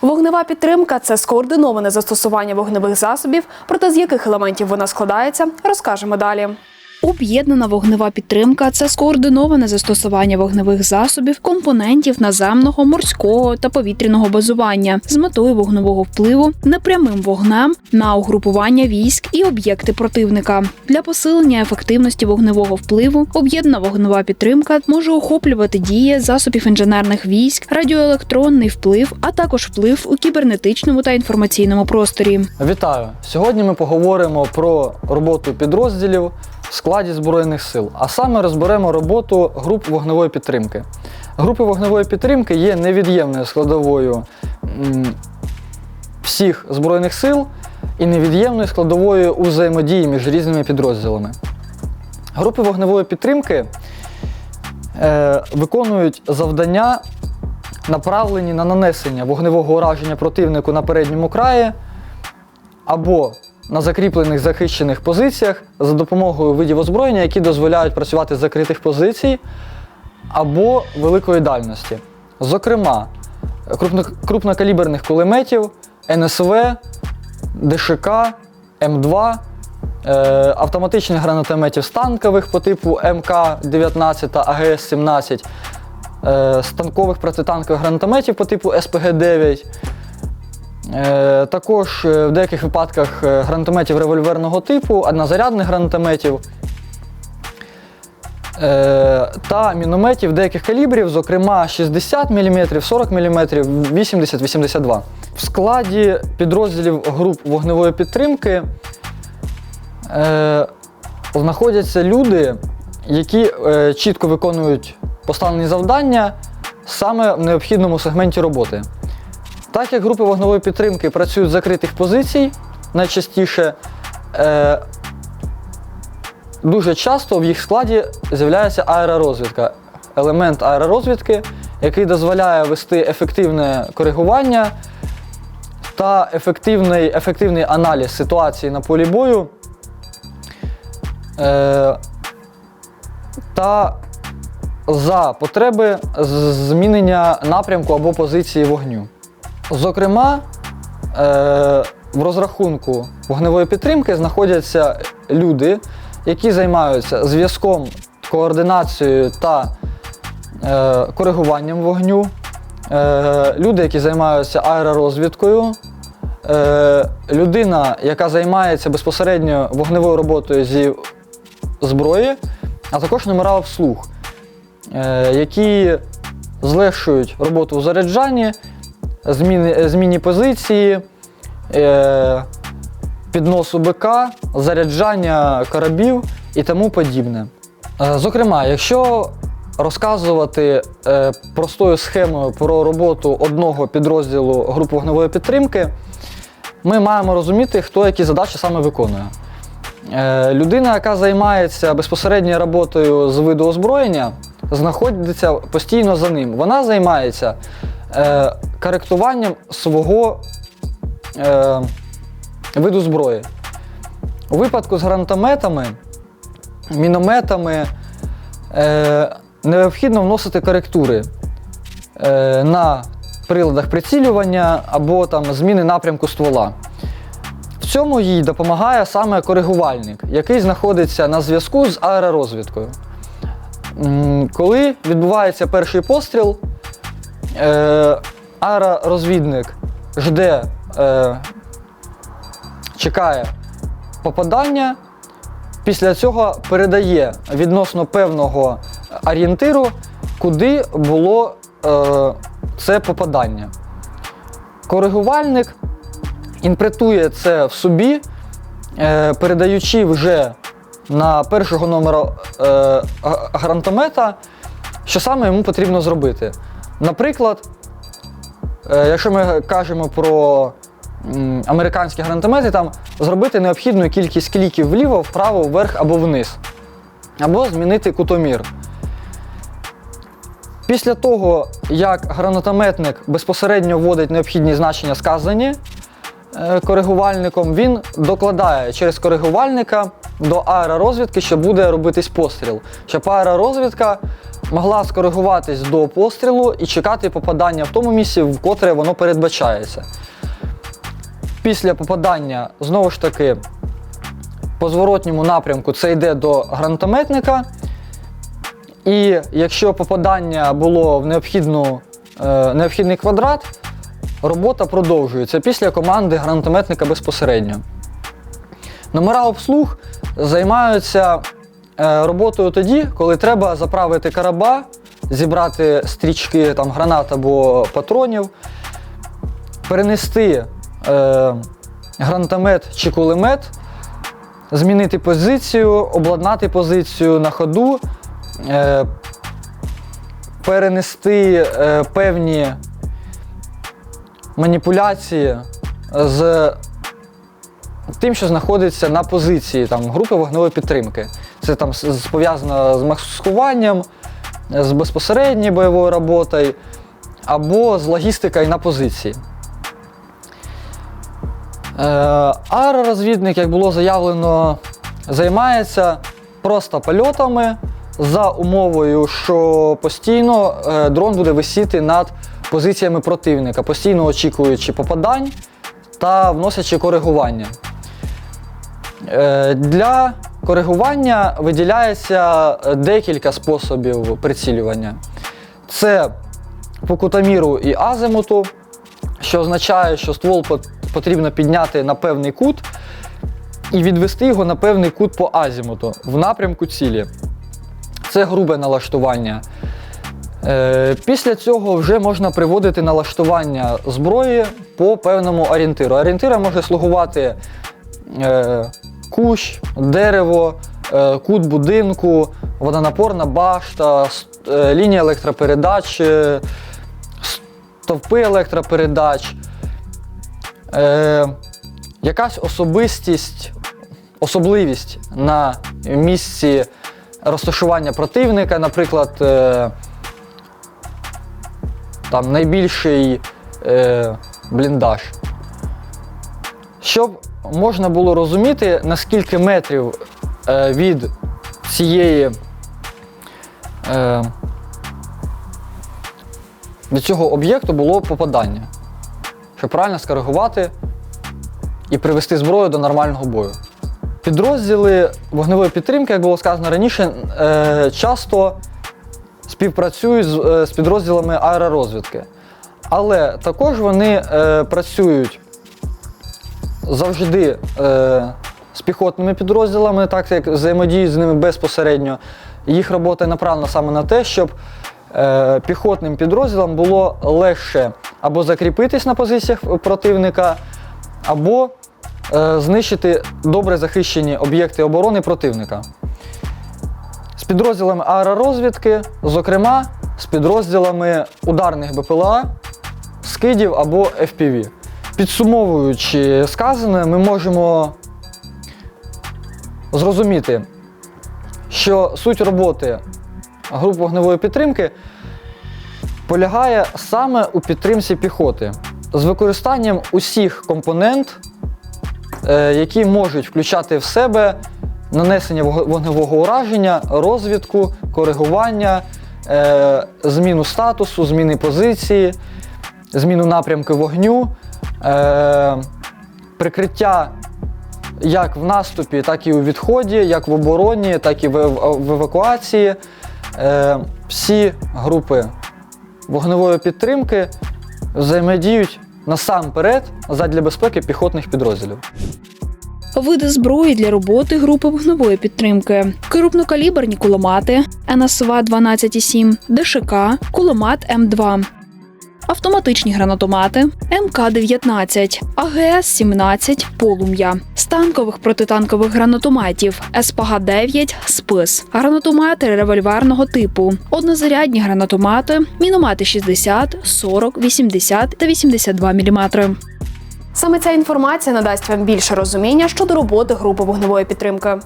Вогнева підтримка це скоординоване застосування вогневих засобів, проте з яких елементів вона складається, розкажемо далі. Об'єднана вогнева підтримка це скоординоване застосування вогневих засобів, компонентів наземного, морського та повітряного базування з метою вогневого впливу непрямим вогнем на угрупування військ і об'єкти противника. Для посилення ефективності вогневого впливу об'єднана вогнева підтримка може охоплювати дії засобів інженерних військ, радіоелектронний вплив, а також вплив у кібернетичному та інформаційному просторі. Вітаю! Сьогодні ми поговоримо про роботу підрозділів в складі Збройних сил, а саме розберемо роботу груп вогневої підтримки. Групи вогневої підтримки є невід'ємною складовою всіх Збройних сил і невід'ємною складовою у взаємодії між різними підрозділами. Групи вогневої підтримки е, виконують завдання, направлені на нанесення вогневого ураження противнику на передньому краї або на закріплених захищених позиціях за допомогою видів озброєння, які дозволяють працювати з закритих позицій або великої дальності. Зокрема, крупно- крупнокаліберних кулеметів, НСВ, ДШК, М2, е, автоматичних гранатометів станкових по типу МК-19 та АГС-17, е, станкових протитанкових гранатометів по типу СПГ-9, Е, Також е, в деяких випадках е, гранатометів револьверного типу, однозарядних гранатометів е, та мінометів деяких калібрів, зокрема 60 мм, 40 мм, 80-82. В складі підрозділів груп вогневої підтримки е, знаходяться люди, які е, чітко виконують поставлені завдання саме в необхідному сегменті роботи. Так як групи вогневої підтримки працюють з закритих позицій, найчастіше е, дуже часто в їх складі з'являється аеророзвідка. Елемент аеророзвідки, який дозволяє вести ефективне коригування та ефективний, ефективний аналіз ситуації на полі бою. Е, та за потреби змінення напрямку або позиції вогню. Зокрема, е, в розрахунку вогневої підтримки знаходяться люди, які займаються зв'язком, координацією та е, коригуванням вогню, е, люди, які займаються аеророзвідкою, людина, яка займається безпосередньо вогневою роботою зі зброї, а також номера обслуг, які злегшують роботу у заряджанні, зміни, зміні позиції, е, підносу БК, заряджання карабів і тому подібне. Е, Зокрема, якщо розказувати е, простою схемою про роботу одного підрозділу груп вогневої підтримки, ми маємо розуміти, хто які задачі саме виконує. Е, Людина, яка займається безпосередньо роботою з виду озброєння, знаходиться постійно за ним. Вона займається е, коректуванням свого е, виду зброї. У випадку з гранатометами, мінометами е, необхідно вносити коректури е, на приладах прицілювання або там, зміни напрямку ствола. В цьому їй допомагає саме коригувальник, який знаходиться на зв'язку з аеророзвідкою. Коли відбувається перший постріл, е, аеророзвідник жде, е, чекає попадання, після цього передає відносно певного орієнтиру, куди було е, це попадання. Коригувальник інпретує це в собі, е, передаючи вже на першого номера е, г- гранатомета, що саме йому потрібно зробити. Наприклад, е, якщо ми кажемо про американські гранатомети, там зробити необхідну кількість кліків вліво, вправо, вверх або вниз, або змінити кутомір. Після того, як гранатометник безпосередньо вводить необхідні значення сказані е, коригувальником, він докладає через коригувальника до аеророзвідки, що буде робитись постріл, щоб аеророзвідка могла скоригуватись до пострілу і чекати попадання в тому місці, в котре воно передбачається. Після попадання, знову ж таки, по зворотньому напрямку це йде до гранатометника. І якщо попадання було в необхідну, е, необхідний квадрат, робота продовжується після команди гранатометника безпосередньо. Номера обслуг займаються роботою тоді, коли треба заправити караба, зібрати стрічки там, гранат або патронів, перенести е, гранатомет чи кулемет, змінити позицію, обладнати позицію на ходу, е, перенести е, певні маніпуляції з тим, що знаходиться на позиції там, групи вогневої підтримки. Це там пов'язано з маскуванням, з безпосередньою бойовою роботою або з логістикою на позиції. Е, Аеророзвідник, як було заявлено, займається просто польотами за умовою, що постійно е, дрон буде висіти над позиціями противника, постійно очікуючи попадань та вносячи коригування. Е, Для коригування виділяється е, декілька способів прицілювання. Це по кутоміру і азимуту, що означає, що ствол потрібно підняти на певний кут і відвести його на певний кут по азімуту в напрямку цілі. Це грубе налаштування. Е, Після цього вже можна приводити налаштування зброї по певному орієнтиру. Орієнтиром може слугувати е, кущ, дерево, е, кут будинку, водонапорна башта, е, лінія електропередач, е, стовпи електропередач, якась особистість, особливість на місці розташування противника, наприклад, там найбільший бліндаж. Щоб можна було розуміти, наскільки метрів е, від цієї е, від цього об'єкту було попадання, щоб правильно скоригувати і привести зброю до нормального бою. Підрозділи вогневої підтримки, як було сказано раніше, е, часто співпрацюють з, е, з підрозділами аеророзвідки. Але також вони е, працюють завжди е, з піхотними підрозділами, так як взаємодіють з ними безпосередньо. Їх робота направлена саме на те, щоб е, піхотним підрозділам було легше або закріпитись на позиціях противника, або е, знищити добре захищені об'єкти оборони противника. З підрозділами аеророзвідки, зокрема з підрозділами ударних БПЛА, скидів або FPV. Підсумовуючи сказане, ми можемо зрозуміти, що суть роботи груп вогневої підтримки полягає саме у підтримці піхоти з використанням усіх компонент, е, які можуть включати в себе нанесення вогневого ураження, розвідку, коригування, е, зміну статусу, зміни позиції, зміну напрямку вогню, е, прикриття як в наступі, так і у відході, як в обороні, так і в, в евакуації. Е, всі групи вогневої підтримки взаємодіють насамперед задля безпеки піхотних підрозділів. Види зброї для роботи групи вогневої підтримки: крупнокаліберні кулемати НСВ 12,7, ДШК, кулемат М2, автоматичні гранатомати МК-19, АГС-17 полум'я, з танкових протитанкових гранатометів СПГ-9 спис, гранатомети револьверного типу, однозарядні гранатомети, міномети 60, 40, 80 та 82 мм. Саме ця інформація надасть вам більше розуміння щодо роботи групи вогневої підтримки.